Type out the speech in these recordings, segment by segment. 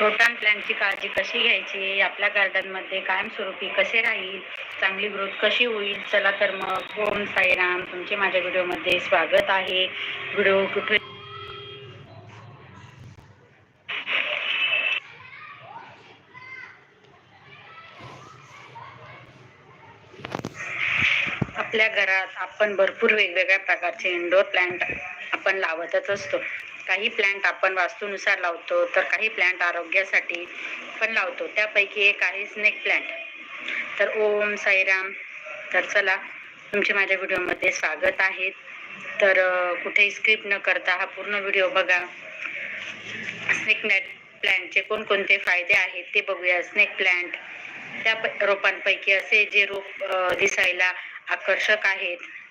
रोटान प्लॅनची काळजी कशी घ्यायची? आपल्या गार्डनमध्ये कायमस्वरूपी कसे राहील? चांगली ग्रोथ कशी होईल? चला तर मग ओम साईराम तुमचे माझ्या व्हिडिओमध्ये स्वागत आहे. व्हिडिओ कुठे? आपल्या घरात आपण भरपूर वेगवेगळ्या प्रकारचे इंडोर प्लांट आपण लावतच असतो. काही प्लांट आपण वास्तूनुसार लावतो तर काही प्लांट आरोग्यासाठी पण लावतो. त्यापैकी एक आहे स्नेक प्लांट तर ओम साईराम. तर चला तुमचे माझ्या व्हिडिओमध्ये स्वागत आहे. तर कुठेही स्क्रिप्ट न करता हा पूर्ण व्हिडिओ बघा. स्नेक नॅट प्लॅन्टचे कोणकोणते फायदे आहेत ते बघूया. स्नेक प्लॅन्ट त्या प- रोपांपैकी असे जे रोप दिसायला आकर्षक आहेत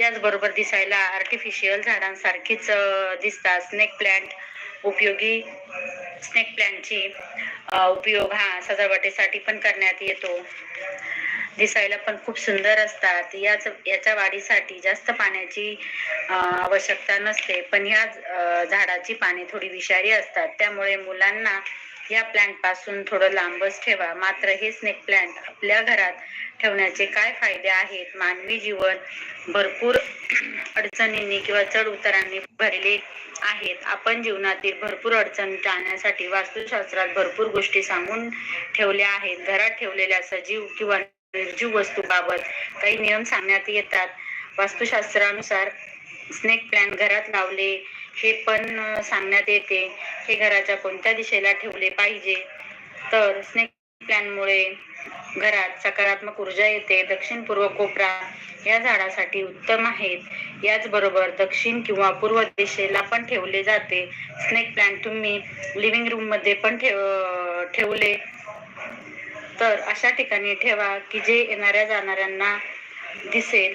याचबरोबर दिसायला आर्टिफिशियल झाडांसारखीच दिसतात. स्नेक प्लांट उपयोगी स्नेक प्लांटची उपयोग हा सजावटीसाठी पण करण्यात येतो. दिसायला पण खूप सुंदर असतात. याच याच्या वाढीसाठी जास्त पाण्याची आवश्यकता नसते. पण ह्या झाडाची पाने थोडी विषारी असतात. त्यामुळे मुलांना या प्लॅन्टपासून थोडं लांबच ठेवा. मात्र हे स्नेक प्लॅन्ट आपल्या घरात ठेवण्याचे काय फायदे आहेत? मानवी जीवन भरपूर अडचणींनी किंवा चढ उतारांनी भरले आहेत. आपण जीवनातील भरपूर अडचणी टाळण्यासाठी वास्तुशास्त्रात भरपूर गोष्टी सांगून ठेवल्या आहेत. घरात ठेवलेल्या सजीव किंवा निर्जीव वस्तूबाबत काही नियम सांगण्यात येतात. वास्तुशास्त्रानुसार स्नेक प्लॅन घरात लावले हे पण सांगण्यात येते. हे घराच्या कोणत्या दिशेला ठेवले पाहिजे? तर स्नेक प्लॅनमुळे घरात सकारात्मक ऊर्जा येते. दक्षिण पूर्व कोपरा या झाडासाठी उत्तम आहेत. याचबरोबर दक्षिण किंवा पूर्व दिशेला पण ठेवले जाते. स्नेक प्लॅन तुम्ही लिव्हिंग रूममध्ये पण ठेव ठेवले. तर अशा ठिकाणी ठेवा की जे येणाऱ्या जाणाऱ्यांना दिसेल.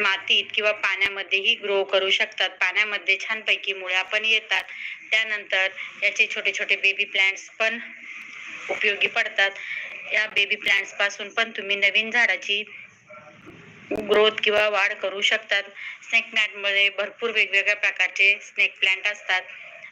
मातीत किंवा पाण्यामध्येही ग्रो करू शकतात. पाण्यामध्ये छानपैकी मुळ्या पण येतात. त्यानंतर याचे छोटे छोटे बेबी प्लांट्स पण उपयोगी पडतात. या बेबी प्लांट्सपासून पण तुम्ही नवीन झाडाची ग्रोथ किंवा वाढ करू शकतात. स्नेक प्लांटमध्ये भरपूर वेगवेगळ्या प्रकारचे स्नेक प्लांट असतात.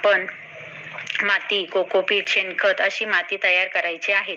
आपण माती कोकोपीट शेणखत अशी माती तयार करायची आहे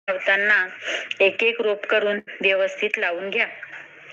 लावताना एक एक रोप करून व्यवस्थित लावून घ्या.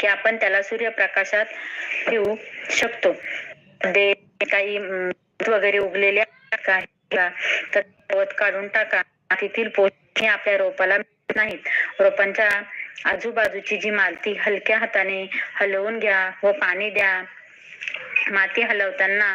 की आपण त्याला सूर्यप्रकाशात ठेवू शकतो. दे काही वगैरे उगलेल्या तर गवत काढून टाका. मातीतील पोषण हे आपल्या रोपाला मिळत नाहीत. रोपांच्या आजूबाजूची जी माती हलक्या हाताने हलवून घ्या व पाणी द्या. माती हलवताना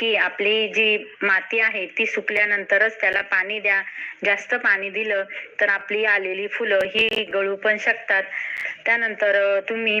की आपली जी माती आहे ती सुकल्यानंतरच त्याला पाणी द्या. जास्त पाणी दिलं तर आपली आलेली फुलं ही गळू पण शकतात. त्यानंतर तुम्ही